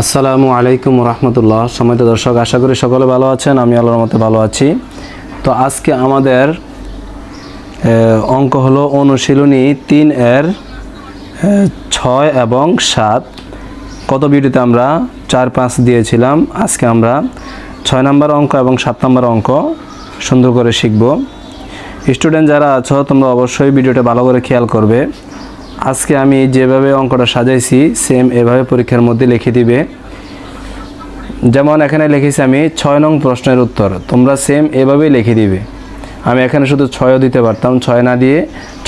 আসসালামু আলাইকুম রহমতুল্লাহ। সময় দর্শক, আশা করি সকলে ভালো আছেন, আমি আল্লাহর মতে ভালো আছি। তো আজকে আমাদের অঙ্ক হলো অনুশীলনী তিন এর ছয় এবং সাত। কত ভিডিওতে আমরা চার পাঁচ দিয়েছিলাম, আজকে আমরা ছয় নম্বর অঙ্ক এবং সাত নম্বর অঙ্ক সুন্দর করে শিখব। স্টুডেন্ট যারা আছো, তোমরা অবশ্যই ভিডিওটা ভালো করে খেয়াল করবে। আজকে আমি যেভাবে অঙ্কটা সাজাইছি সেম এভাবে পরীক্ষার মধ্যে লিখে দিবে। যেমন এখানে লিখেছি আমি ছয় নং প্রশ্নের উত্তর, তোমরা সেম এভাবেই লিখে দিবে। আমি এখানে শুধু ছয়ও দিতে পারতাম, ছয় না দিয়ে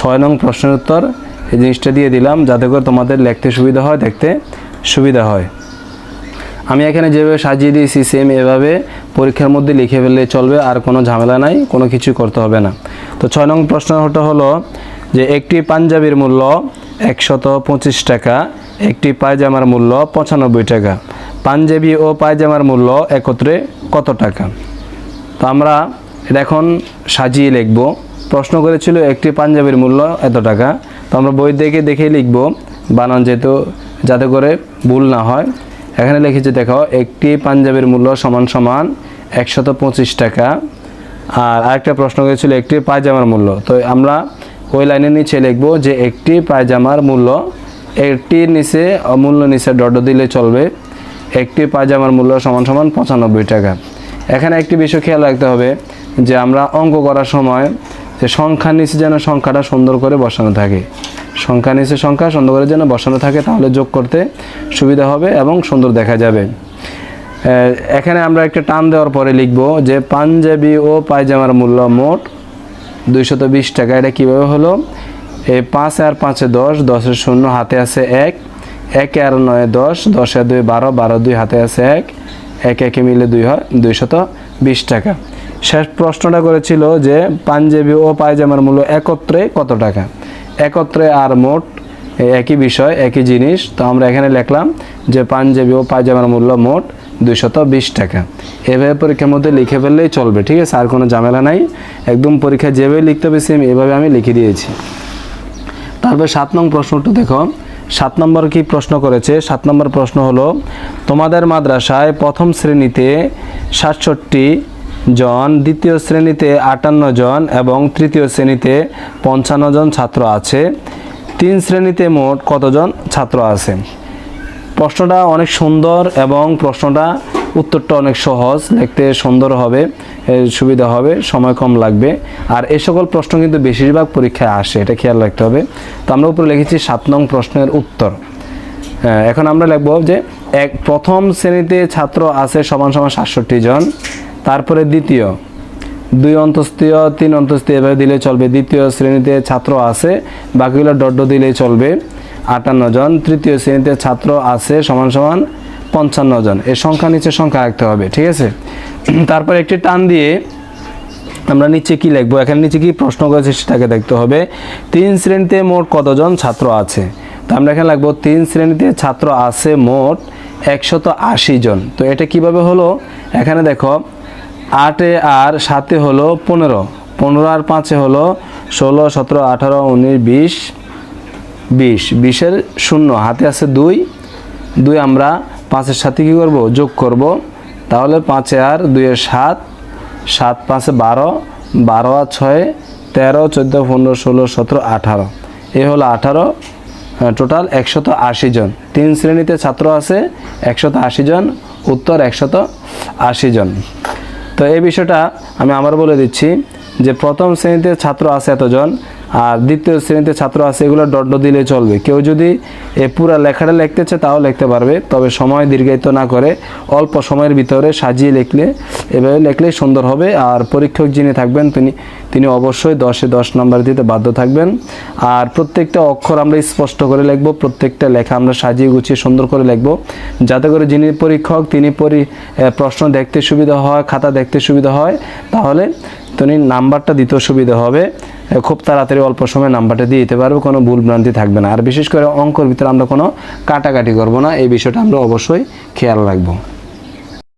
ছয় নং প্রশ্নের উত্তর এই জিনিসটা দিয়ে দিলাম, যাতে করে তোমাদের লিখতে সুবিধা হয়, দেখতে সুবিধা হয়। আমি এখানে যেভাবে সাজিয়ে দিয়েছি সেম এভাবে পরীক্ষার মধ্যে লিখে ফেললে চলবে, আর কোনো ঝামেলা নাই, কোনো কিছু করতে হবে না। তো ছয় নং প্রশ্নটা হলো যে একটি পাঞ্জাবির মূল্য একশত পঁচিশ টাকা, একটি পায়জামার মূল্য পঁচানব্বই টাকা। পাঞ্জাবি ও পায়জামার মূল্য একত্রে কত টাকা? তো আমরা এটা এখন সাজিয়ে লিখব। প্রশ্ন করেছিল একটি পাঞ্জাবির মূল্য এত টাকা। তো আমরা বই দেখে দেখে লিখব। বানান যেহেতু যাতে করে ভুল না হয়। এখানে লিখেছে, দেখো, একটি পাঞ্জাবির মূল্য সমান সমান একশত পঁচিশ টাকা। আর আরেকটা প্রশ্ন করেছিল একটি পায়জামার মূল্য। তো আমরা ওই লাইনের নিচে লিখব যে একটি পায়জামার মূল্য একটির নিচে অমূল্য নিচে ডট দিলে চলবে, একটি পায়জামার মূল্য সমান সমান পঁচানব্বই টাকা। এখানে একটি বিষয় খেয়াল রাখতে হবে যে আমরা অঙ্ক করার সময় যে সংখ্যার নিচে যেন সংখ্যাটা সুন্দর করে বসানো থাকে। সংখ্যা নিচে সংখ্যা সুন্দর করে যেন বসানো থাকে তাহলে যোগ করতে সুবিধা হবে এবং সুন্দর দেখা যাবে। এখানে আমরা একটা টান দেওয়ার পরে লিখব যে পাঞ্জাবি ও পায়জামার মূল্য মোট দুইশত বিশ টাকা। এটা কীভাবে হলো? এই পাঁচ আর পাঁচে দশ দশের শূন্য, হাতে আছে এক। এক আর নয় দশ, দশে দুই বারো বারো দুই, হাতে আছে এক। এক একে মিলে দুই হয় দুইশত বিশ টাকা। শেষ প্রশ্নটা করেছিল যে পাঞ্জাবি ও পায়জামার মূল্য একত্রে কত টাকা? একত্রে আর মোট একই বিষয়, একই জিনিস। তো আমরা এখানে লিখলাম যে পাঞ্জাবি ও পায়জামার মূল্য মোট দুইশত বিশ টাকা। এভাবে পরীক্ষার মধ্যে লিখে ফেললেই চলবে, ঠিক আছে? আর কোনো ঝামেলা নাই। একদম পরীক্ষা যেভাবে লিখতে হবে সেম এভাবে আমি লিখে দিয়েছি। তারপর সাত নং প্রশ্নটা দেখো। সাত নম্বর কি প্রশ্ন করেছে? সাত নম্বর প্রশ্ন হলো, তোমাদের মাদ্রাসায় প্রথম শ্রেণীতে সাতষট্টি জন, দ্বিতীয় শ্রেণীতে আটান্ন জন এবং তৃতীয় শ্রেণীতে পঞ্চান্ন জন ছাত্র আছে। তিন শ্রেণীতে মোট কতজন ছাত্র আছে? প্রশ্নটা অনেক সুন্দর এবং প্রশ্নটা উত্তরটা অনেক সহজ। লিখতে সুন্দর হবে সুবিধা হবে, সময় কম লাগবে। আর এই সকল প্রশ্ন কিন্তু বেশিরভাগ পরীক্ষায় আসে, এটা খেয়াল রাখতে হবে। তো আমরা উপরে লিখেছি সাত নং প্রশ্নের উত্তর। এখন আমরা লিখব যে এক, প্রথম শ্রেণীতে ছাত্র আছে সমান সমান সাতষট্টি জন, তারপরে দ্বিতীয়। দুই অন্তস্তীয় তিন অন্তস্তীয় এভাবে দিলে চলবে। দ্বিতীয় শ্রেণীতে ছাত্র আছে, বাকিগুলো ডড্ড দিলেই চলবে। আটান্ন জন, তৃতীয় শ্রেণীতে ছাত্র আছে সমান সমান পঞ্চান্ন জন। এর সংখ্যা নিচে সংখ্যা রাখতে হবে, ঠিক আছে? তারপর একটি টান দিয়ে আমরা নিচে কি লিখব? এখানে নিচে কি প্রশ্ন করেছে সেটাকে দেখতে হবে। তিন শ্রেণীতে মোট কতজন ছাত্র আছে? তো আমরা এখানে লাগবো তিন শ্রেণীতে ছাত্র আছে মোট একশত আশি জন। তো এটা কীভাবে হলো? এখানে দেখো, আটে আর সাতে হলো পনেরো। পনেরো আর পাঁচে হলো ষোলো, সতেরো, আঠারো, উনিশ, বিশ বিশ। বিশের শূন্য, হাতে আছে দুই। দুই আমরা পাঁচের সাথে কী করব? যোগ করব। তাহলে পাঁচে আর দুইয়ের সাত। সাত পাঁচে বারো। বারো আর ছয়ে, তেরো, চোদ্দ, পনেরো, ষোলো, সতেরো, আঠারো। এ হলো আঠারো। টোটাল একশত আশি জন। তিন শ্রেণীতে ছাত্র আছে, একশত আশি জন। উত্তর একশত আশি জন। তো এই বিষয়টা আমি আবার বলে দিচ্ছি যে প্রথম শ্রেণীতে ছাত্র আছে এতজন আর দ্বিতীয় শ্রেণীতে ছাত্র আছে, এগুলো ডট দিলে চলবে। কেউ যদি এ পুরা লেখাটা লিখতে চায় তাও লিখতে পারবে। তবে সময় দীর্ঘায়িত না করে অল্প সময়ের ভিতরে সাজিয়ে লিখলে, এভাবে লিখলেই সুন্দর হবে। আর পরীক্ষক যিনি থাকবেন, তিনি তিনি অবশ্যই দশে দশ নম্বর দিতে বাধ্য থাকবেন। আর প্রত্যেকটা অক্ষর আমরা স্পষ্ট করে লিখব, প্রত্যেকটা লেখা আমরা সাজিয়ে গুছিয়ে সুন্দর করে লিখব। যাতে করে যিনি পরীক্ষক, তিনি পরি প্রশ্ন দেখতে সুবিধা হয়, খাতা দেখতে সুবিধা হয়, তাহলে তিনি নাম্বারটা দিতেও সুবিধা হবে। খুব তাড়াতাড়ি অল্প সময়ে নাম্বারটা দিয়ে দিতে পারব, কোনো ভুল ভ্রান্তি থাকবে না। আর বিশেষ করে অঙ্কর ভিতরে আমরা কোনো কাটাকাটি করব না, এই বিষয়টা আমরা অবশ্যই খেয়াল রাখব।